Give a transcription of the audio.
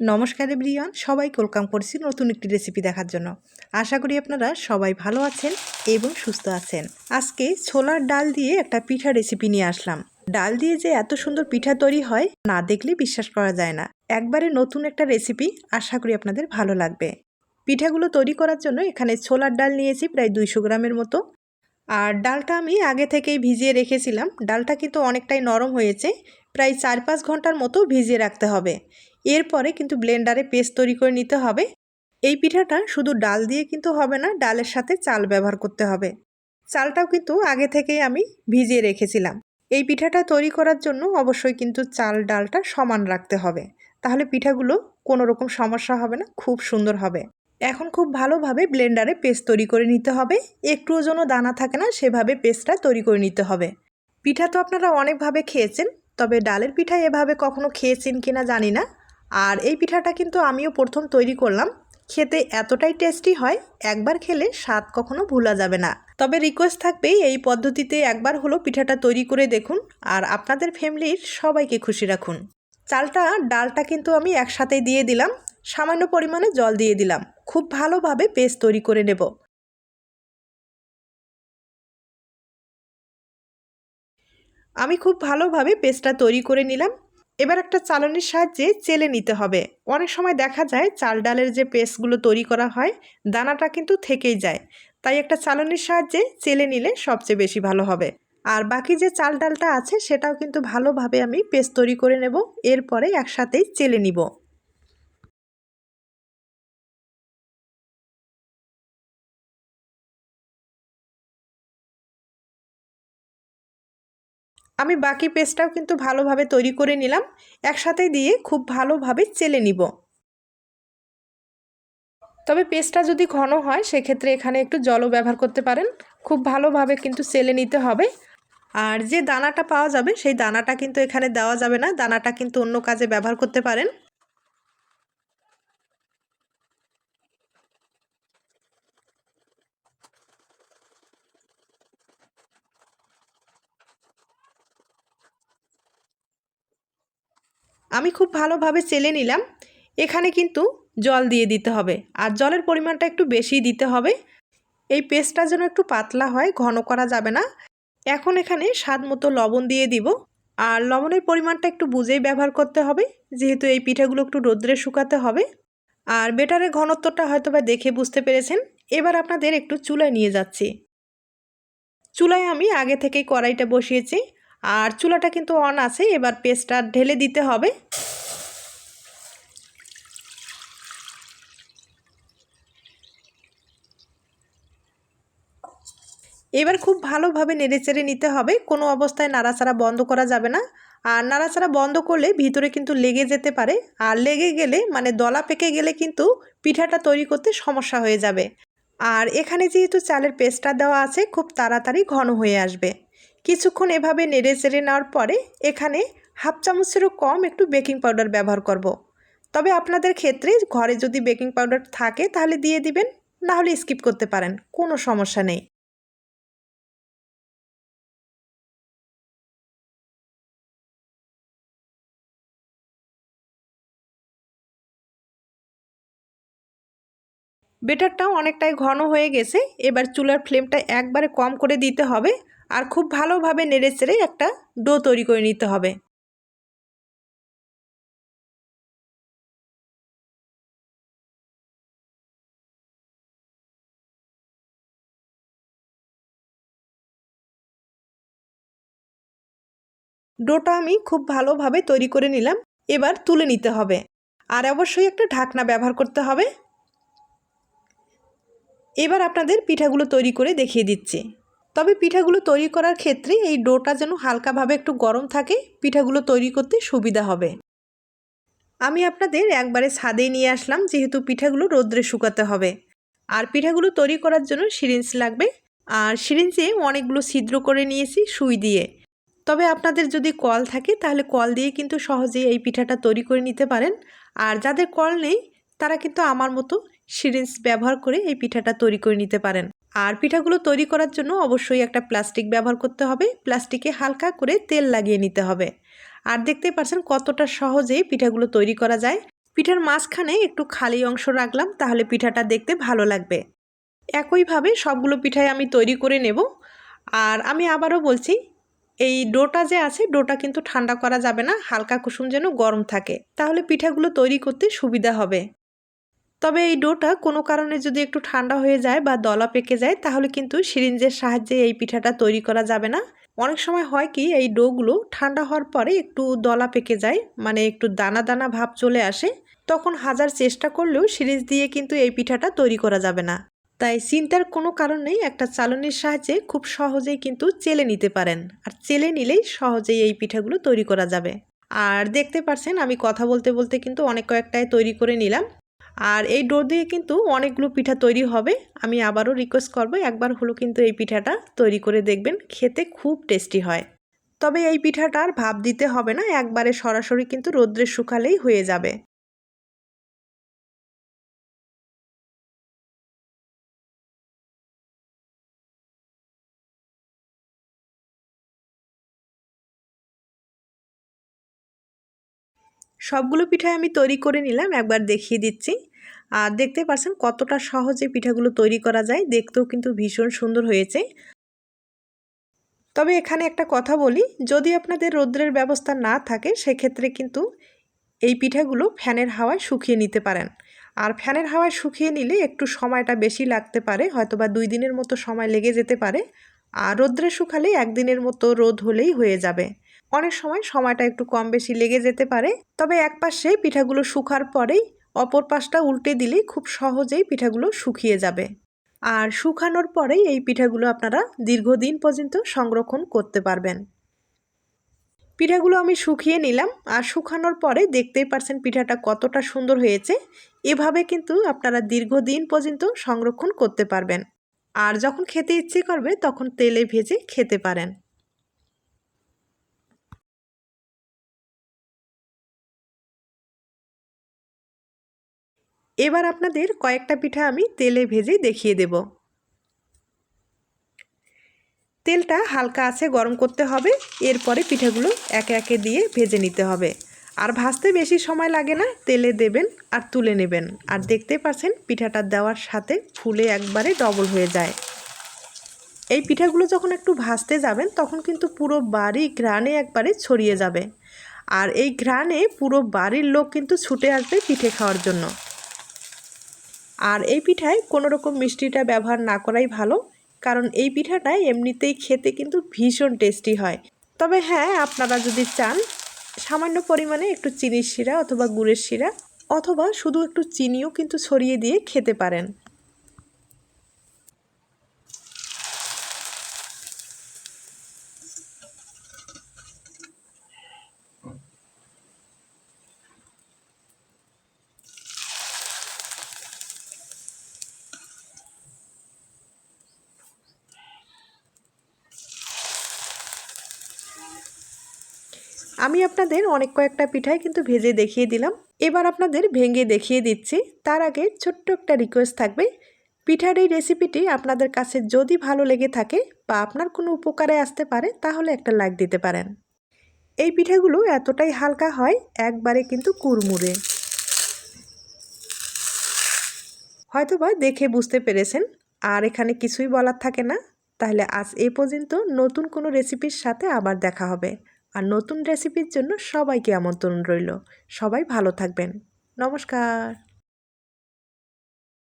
নমস্কার ব্রিয়ান সবাই ওয়েলকাম করছি নতুন একটি রেসিপি দেখার জন্য। আশা করি আপনারা সবাই ভালো আছেন এবং সুস্থ আছেন। আজকে ছোলার ডাল দিয়ে একটা পিঠা রেসিপি নিয়ে আসলাম। ডাল দিয়ে যে এত সুন্দর পিঠা তৈরি হয়, না দেখলে বিশ্বাস করা যায় না। একবারে নতুন একটা রেসিপি আশা করি আপনাদের ভালো লাগবে। পিঠাগুলো তৈরি করার জন্য এখানে ছোলার ডাল নিয়েছি প্রায় দুইশো গ্রামের মতো। আর ডালটা আমি আগে থেকেই ভিজিয়ে রেখেছিলাম। ডালটা কিন্তু অনেকটাই নরম হয়েছে। প্রায় চার পাঁচ ঘণ্টার মতো ভিজিয়ে রাখতে হবে। এরপরে কিন্তু ব্লেন্ডারে পেস্ট তৈরি করে নিতে হবে। এই পিঠাটা শুধু ডাল দিয়ে কিন্তু হবে না, ডালের সাথে চাল ব্যবহার করতে হবে। চালটাও কিন্তু আগে থেকেই আমি ভিজিয়ে রেখেছিলাম। এই পিঠাটা তৈরি করার জন্য অবশ্যই কিন্তু চাল ডালটা সমান রাখতে হবে। তাহলে পিঠাগুলো কোনো রকম সমস্যা হবে না, খুব সুন্দর হবে। এখন খুব ভালোভাবে ব্লেন্ডারে পেস্ট তৈরি করে নিতে হবে। একটুও যেন দানা থাকে না, সেভাবে পেস্টটা তৈরি করে নিতে হবে। পিঠা তো আপনারা অনেকভাবে খেয়েছেন, তবে ডালের পিঠা এভাবে কখনো খেয়েছেন কিনা জানি না। আর এই পিঠাটা কিন্তু আমিও প্রথম তৈরি করলাম। খেতে এতটাই টেস্টি হয়, একবার খেলে স্বাদ কখনো ভোলা যাবে না। তবে রিকোয়েস্ট থাকবে এই পদ্ধতিতে একবার হলো পিঠাটা তৈরি করে দেখুন আর আপনাদের ফ্যামিলির সবাইকে খুশি রাখুন। চালটা, ডালটা কিন্তু আমি একসাথে দিয়ে দিলাম, সামান্য পরিমাণে জল দিয়ে দিলাম। খুব ভালোভাবে পেস্ট তৈরি করে নেব। আমি খুব ভালোভাবে পেস্টটা তৈরি করে নিলাম। এবার একটা চালনির সাহায্যে চেলে নিতে হবে। অনেক সময় দেখা যায় চাল ডালের যে পেস্টগুলো তৈরি করা হয়, দানাটা কিন্তু থেকেই যায়। তাই একটা চালনির সাহায্যে চেলে নিলে সবচেয়ে বেশি ভালো হবে। আর বাকি যে চাল ডালটা আছে, সেটাও কিন্তু ভালোভাবে আমি পেস্ট তৈরি করে নেব। এরপরে একসাথেই চেলে নিব। আমি বাকি পেস্টটাও কিন্তু ভালোভাবে তৈরি করে নিলাম, একসাথে দিয়ে খুব ভালোভাবে চেলে নিব। তবে পেস্টটা যদি ঘন হয়, সেক্ষেত্রে এখানে একটু জলও ব্যবহার করতে পারেন। খুব ভালোভাবে কিন্তু চেলে নিতে হবে। আর যে দানাটা পাওয়া যাবে, সেই দানাটা কিন্তু এখানে দেওয়া যাবে না। দানাটা কিন্তু অন্য কাজে ব্যবহার করতে পারেন। আমি খুব ভালোভাবে চেলে নিলাম। এখানে কিন্তু জল দিয়ে দিতে হবে। আর জলের পরিমাণটা একটু বেশি দিতে হবে। এই পেস্টটা যেন একটু পাতলা হয়, ঘন করা যাবে না। এখন এখানে স্বাদ মতো লবণ দিয়ে দিব। আর লবণের পরিমাণটা একটু বুঝেই ব্যবহার করতে হবে, যেহেতু এই পিঠাগুলো একটু রোদ্রে শুকাতে হবে। আর বেটারের ঘনত্বটা হয়তো বা দেখে বুঝতে পেরেছেন। এবার আপনাদের একটু চুলায় নিয়ে যাচ্ছি। চুলায় আমি আগে থেকেই কড়াইটা বসিয়েছি। আর চুলাটা কিন্তু অন আছে, এবার পেস্টটা ঢেলে দিতে হবে। এবার খুব ভালোভাবে নেড়েচেড়ে নিতে হবে, কোনো অবস্থায় নাড়াচাড়া বন্ধ করা যাবে না। আর নাড়াচাড়া বন্ধ করলে ভিতরে কিন্তু লেগে যেতে পারে, আর লেগে গেলে মানে দলা পেকে গেলে কিন্তু পিঠাটা তৈরি করতে সমস্যা হয়ে যাবে। আর এখানে যেহেতু চালের পেস্টটা দেওয়া আছে, খুব তাড়াতাড়ি ঘন হয়ে আসবে। কিছুক্ষণ এভাবে নেড়ে চেড়ে নেওয়ার পরে এখানে হাফ চামচেরও কম একটু বেকিং পাউডার ব্যবহার করব। তবে আপনাদের ক্ষেত্রে ঘরে যদি বেকিং পাউডার থাকে তাহলে দিয়ে দিবেন, না হলে স্কিপ করতে পারেন, কোনো সমস্যা নেই বেটারটাও অনেকটাই ঘন হয়ে গেছে, এবার চুলার ফ্লেমটা একবারে কম করে দিতে হবে আর খুব ভালোভাবে নেড়ে চেড়ে একটা ডো তৈরি করে নিতে হবে। ডোটা আমি খুব ভালোভাবে তৈরি করে নিলাম, এবার তুলে নিতে হবে। আর অবশ্যই একটা ঢাকনা ব্যবহার করতে হবে। এবার আপনাদের পিঠাগুলো তৈরি করে দেখিয়ে দিচ্ছি। তবে পিঠাগুলো তৈরি করার ক্ষেত্রে এই ডোটা যেন হালকাভাবে একটু গরম থাকে, পিঠাগুলো তৈরি করতে সুবিধা হবে। আমি আপনাদের একবারে ছাদে নিয়ে আসলাম, যেহেতু পিঠাগুলো রোদ্রে শুকাতে হবে। আর পিঠাগুলো তৈরি করার জন্য সিরিঞ্জ লাগবে। আর সিরিঞ্জে অনেকগুলো ছিদ্র করে নিয়েছি সুই দিয়ে। তবে আপনাদের যদি কল থাকে, তাহলে কল দিয়ে কিন্তু সহজেই এই পিঠাটা তৈরি করে নিতে পারেন। আর যাদের কল নেই, তারা কিন্তু আমার মতো সিরিঞ্জ ব্যবহার করে এই পিঠাটা তৈরি করে নিতে পারেন। আর পিঠাগুলো তৈরি করার জন্য অবশ্যই একটা প্লাস্টিক ব্যবহার করতে হবে। প্লাস্টিকে হালকা করে তেল লাগিয়ে নিতে হবে। আর দেখতে পাচ্ছেন কতটা সহজেই পিঠাগুলো তৈরি করা যায়। পিঠার মাঝখানে একটু খালি অংশ রাখলাম, তাহলে পিঠাটা দেখতে ভালো লাগবে। একইভাবে সবগুলো পিঠাই আমি তৈরি করে নেব। আর আমি আবারও বলছি, এই ডোটা যে আছে, ডোটা কিন্তু ঠান্ডা করা যাবে না, হালকা কুসুম যেন গরম থাকে। তাহলে পিঠাগুলো তৈরি করতে সুবিধা হবে। তবে এই ডোটা কোনো কারণে যদি একটু ঠান্ডা হয়ে যায় বা দলা পেকে যায়, তাহলে কিন্তু সিরিঞ্জের সাহায্যে এই পিঠাটা তৈরি করা যাবে না। অনেক সময় হয় কি, এই ডোগুলো ঠান্ডা হওয়ার পরে একটু দলা পেকে যায় মানে একটু দানা দানা ভাব চলে আসে। তখন হাজার চেষ্টা করলেও সিরিজ দিয়ে কিন্তু এই পিঠাটা তৈরি করা যাবে না। তাই চিন্তার কোনো কারণ নেই একটা চালনির সাহায্যে খুব সহজেই কিন্তু চেলে নিতে পারেন। আর চেলে নিলেই সহজেই এই পিঠাগুলো তৈরি করা যাবে। আর দেখতে পারছেন, আমি কথা বলতে বলতে কিন্তু অনেক কয়েকটাই তৈরি করে নিলাম। আর এই ডো দিয়ে কিন্তু অনেকগুলো পিঠা তৈরি হবে। আমি আবারও রিকোয়েস্ট করব, একবার হলো কিন্তু এই পিঠাটা তৈরি করে দেখবেন, খেতে খুব টেস্টি হয়। তবে এই পিঠাটার ভাব দিতে হবে না, একবারে সরাসরি কিন্তু রোদ্রে শুকালেই হয়ে যাবে। সবগুলো পিঠাই আমি তৈরি করে নিলাম, একবার দেখিয়ে দিচ্ছি। আর দেখতে পাচ্ছেন কতটা সহজে পিঠাগুলো তৈরি করা যায়, দেখতেও কিন্তু ভীষণ সুন্দর হয়েছে। তবে এখানে একটা কথা বলি, যদি আপনাদের রৌদ্রের ব্যবস্থা না থাকে, সেক্ষেত্রে কিন্তু এই পিঠাগুলো ফ্যানের হাওয়ায় শুকিয়ে নিতে পারেন। আর ফ্যানের হাওয়ায় শুকিয়ে নিলে একটু সময়টা বেশি লাগতে পারে হয়তো বা দুই দিনের মতো সময় লেগে যেতে পারে। আর রোদ্রে শুকালে একদিনের মতো রোদ হলেই হয়ে যাবে। অনেক সময় সময়টা একটু কম বেশি লেগে যেতে পারে। তবে এক পাশে পিঠাগুলো শুকার পরেই অপর পাশটা উল্টে দিলেই খুব সহজেই পিঠাগুলো শুকিয়ে যাবে। আর শুকানোর পরেই এই পিঠাগুলো আপনারা দীর্ঘদিন পর্যন্ত সংরক্ষণ করতে পারবেন। পিঠাগুলো আমি শুকিয়ে নিলাম। আর শুকানোর পরে দেখতেই পারছেন পিঠাটা কতটা সুন্দর হয়েছে। এভাবে কিন্তু আপনারা দীর্ঘদিন পর্যন্ত সংরক্ষণ করতে পারবেন। আর যখন খেতে ইচ্ছে করবে তখন তেলে ভেজে খেতে পারেন। এবার আপনাদের কয়েকটা পিঠা আমি তেলে ভেজে দেখিয়ে দেব। তেলটা হালকা আছে, গরম করতে হবে। এরপরে পিঠাগুলো একে একে দিয়ে ভেজে নিতে হবে। আর ভাজতে বেশি সময় লাগে না, তেলে দেবেন আর তুলে নেবেন। আর দেখতে পাচ্ছেন পিঠাটা দেওয়ার সাথে ফুলে একবারে ডবল হয়ে যায়। এই পিঠাগুলো যখন একটু ভাজতে যাবেন, তখন কিন্তু পুরো বাড়ি ঘ্রাণে একবারে ছড়িয়ে যাবে। আর এই ঘ্রাণে পুরো বাড়ির লোক কিন্তু ছুটে আসবে পিঠে খাওয়ার জন্য। আর এই পিঠায় কোনো রকম মিষ্টিটা ব্যবহার না করাই ভালো, কারণ এই পিঠাটাই এমনিতেই খেতে কিন্তু ভীষণ টেস্টি হয়। তবে হ্যাঁ আপনারা যদি চান, সামান্য পরিমাণে একটু চিনির শিরা অথবা গুড়ের শিরা, অথবা শুধু একটু চিনিও কিন্তু ছড়িয়ে দিয়ে খেতে পারেন। আমি আপনাদের অনেক কয়েকটা পিঠাই কিন্তু ভেজে দেখিয়ে দিলাম। এবার আপনাদের ভেঙে দেখিয়ে দিচ্ছি। তার আগে ছোট্ট একটা রিকোয়েস্ট থাকবে। পিঠার এই রেসিপিটি আপনাদের কাছে যদি ভালো লেগে থাকে বা আপনার কোনো উপকারে আসতে পারে, তাহলে একটা লাইক দিতে পারেন। এই পিঠাগুলো এতটাই হালকা হয়, একবারে কিন্তু কুরমুরে হয়তোবা দেখে বুঝতে পেরেছেন। আর এখানে কিছুই বলার থাকে না। তাহলে আজ এ পর্যন্ত নতুন কোনো রেসিপির সাথে আবার দেখা হবে। আর নতুন রেসিপির জন্য সবাইকে আমন্ত্রণ রইল। সবাই ভালো থাকবেন। নমস্কার।